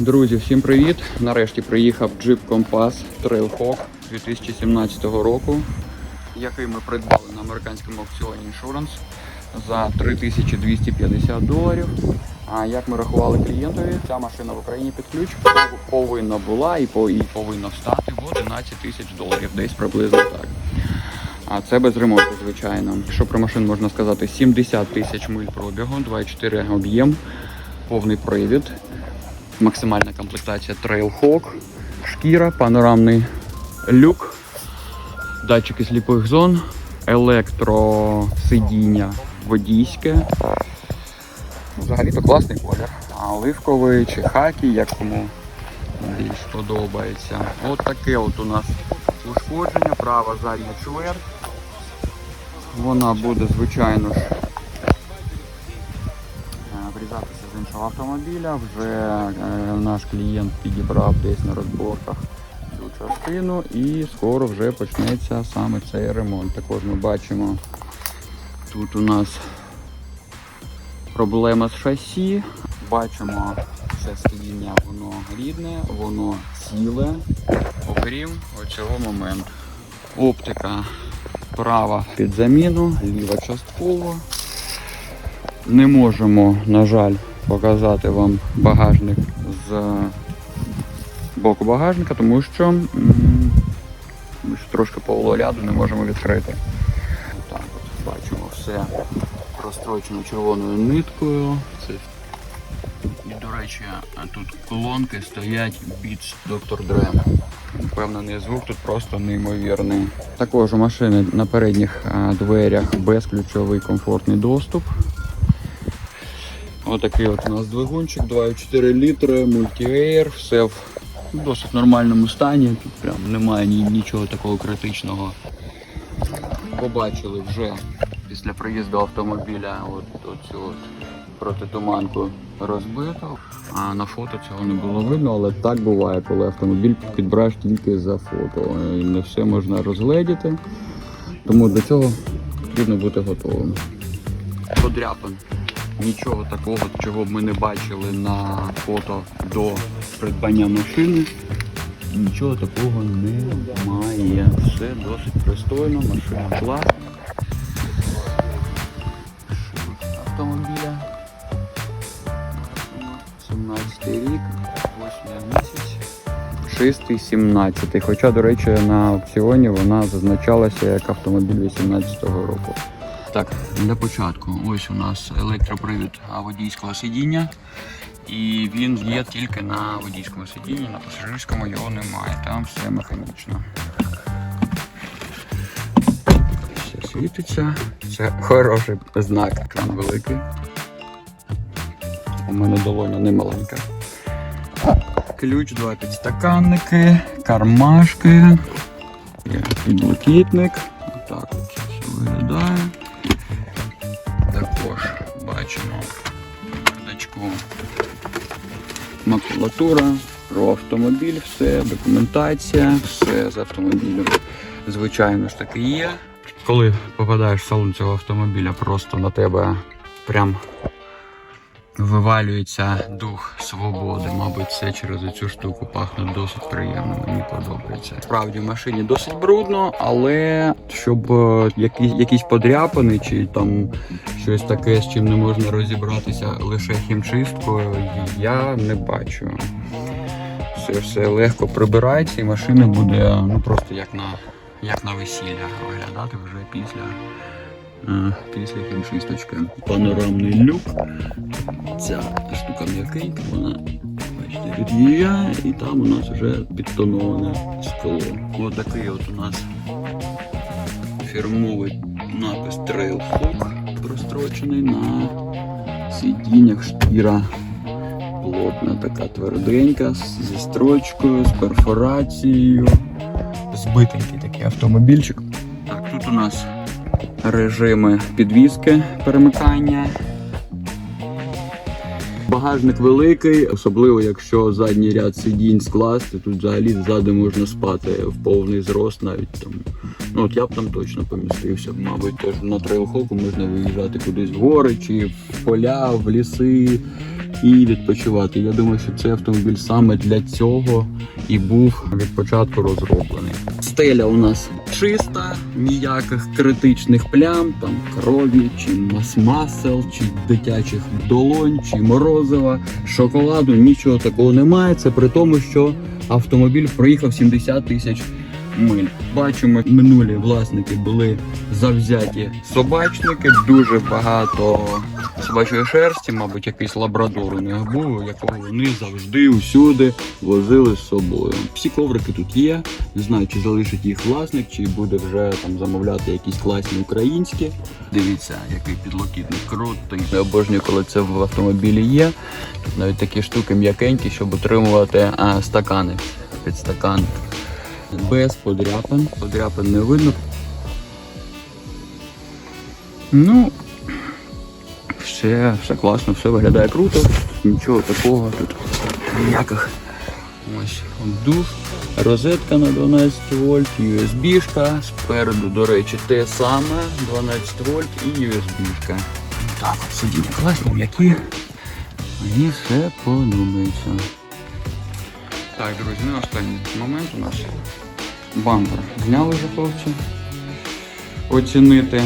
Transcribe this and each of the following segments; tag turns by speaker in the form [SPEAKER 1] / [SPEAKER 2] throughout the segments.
[SPEAKER 1] Друзі, всім привіт! Нарешті приїхав Jeep Compass Trailhawk 2017 року, який ми придбали на американському аукціоні Insurance за 3250 доларів. А як ми рахували клієнтові, ця машина в Україні під ключ повинна була і повинна встати в 11 тисяч доларів, десь приблизно так. А це без ремонту, звичайно. Що про машину можна сказати? 70 тисяч миль пробігу, 2,4 об'єм, повний привід, максимальна комплектація Trailhawk, шкіра, панорамний люк, датчики сліпих зон, електросидіння водійське. Взагалі-то класний колір. Оливковий чи хакі, як кому більш подобається. От таке от у нас ушкодження, права задня чверть. Вона буде, звичайно ж, е, з іншого автомобіля. Вже е, наш клієнт підібрав десь на розборках цю частину і скоро вже почнеться саме цей ремонт. Також ми бачимо, тут у нас проблема з шасі. Бачимо, це сидіння, воно рідне, воно ціле, окрім оцього моменту. Оптика права під заміну, ліва частково. Не можемо, на жаль, показати вам багажник з боку багажника, тому що м, ми ж трошки полуляду не можемо відкрити. Так от бачимо все розстрочено червоною ниткою. Це і, до речі, тут колонки стоять Beats Dr. Dre. Впевнений звук тут просто неймовірний. Також у машини на передніх дверях безключовий комфортний доступ. Отакий от у нас двигунчик, 2,4 літри, мультіейр, все в досить нормальному стані. Тут прям немає ні, нічого такого критичного. Побачили вже після приїзду автомобіля от, оцю от протитуманку розбито. А на фото цього не було видно, але так буває, коли автомобіль підбираєш тільки за фото. І не все можна розгледіти. Тому до цього потрібно бути готовим. Подряпин. Нічого такого, чого б ми не бачили на фото до придбання машини. Нічого такого немає. Все досить пристойно, машина класна. Автомобіля. 17 рік, 8 місяць. Чистий 17. Хоча, до речі, на аукціоні вона зазначалася як автомобіль 18-го року. Так, для початку, ось у нас електропривід водійського сидіння. І він є тільки на водійському сидінні, на пасажирському його немає. Там все механічно. Все світиться. Це хороший знак. Екран великий. У мене долоня не маленька. Ключ, два підстаканники, кармашки, підлокітник. Так от все виглядає. Також бачимо в макулатура, про автомобіль, все, документація, все з автомобілем. Звичайно ж таки є. Коли попадаєш в салон цього автомобіля, просто на тебе прям вивалюється дух свободи. Мабуть, це через цю штуку пахне досить приємно. Мені подобається. Справді в машині досить брудно, але щоб е, якісь, якісь подряпини чи там щось таке, з чим не можна розібратися лише хімчисткою, я не бачу. Все, все легко прибирається, і машина буде ну просто як на, як на весілля виглядати вже після. Після хімчисточки. Панорамний люк. Ця штука м'якенька, вона бачите, від'їжджає і там у нас вже підтоноване скло. Ось такий от у нас фірмовий напис Trailhawk прострочений на сидіннях шкіра. Плотна така тверденька, зі строчкою, з перфорацією. Збитенький такий автомобільчик. Так, тут у нас режими підвіски перемикання. Багажник великий, особливо якщо задній ряд сидінь скласти, тут взагалі ззаду можна спати в повний зрост навіть там. Ну от я б там точно помістився. Мабуть, теж на трейлхоку можна виїжджати кудись в гори чи в поля, в ліси, і відпочивати. Я думаю, що цей автомобіль саме для цього і був від початку розроблений. Стеля у нас чиста, ніяких критичних плям, там крові, чи мас-масел, чи дитячих долонь, чи морозива, шоколаду, нічого такого немає. Це при тому, що автомобіль проїхав 70 тисяч миль. Бачимо, минулі власники були завзяті собачники, дуже багато собачої шерсті, мабуть, якийсь лабрадор у них був, якого вони завжди усюди возили з собою. Всі коврики тут є. Не знаю, чи залишить їх власник, чи буде вже там замовляти якісь класні українські. Дивіться, який підлокітник крутий. Я обожнюю, коли це в автомобілі є. Тут навіть такі штуки м'якенькі, щоб утримувати а, стакани під стакан. Без подряпин. Подряпин не видно. Ну, все, все класно, все виглядає круто. Нічого такого тут ніяких. Ось душ, розетка на 12 вольт, USB-шка. Спереду, до речі, те саме, 12 вольт і USB-шка. Так, от сидіння класні, м'які. Мені все подобається. Так, друзі, ну останній момент у нас. Бампер зняли вже хлопці. Оцінити.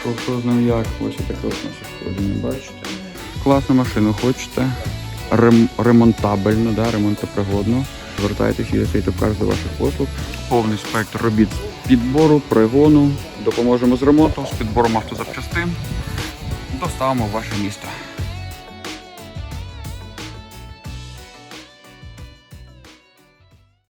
[SPEAKER 1] Що, що з ним як. Ось таке ось наше сходження, бачите. Класну машину хочете. Рем, ремонтабельну, да, ремонтопригодну. Звертайтеся, я цей топкар до ваших послуг. Повний спектр робіт з підбору, пригону. Допоможемо з ремонтом, з підбором автозапчастин. Доставимо в ваше місто.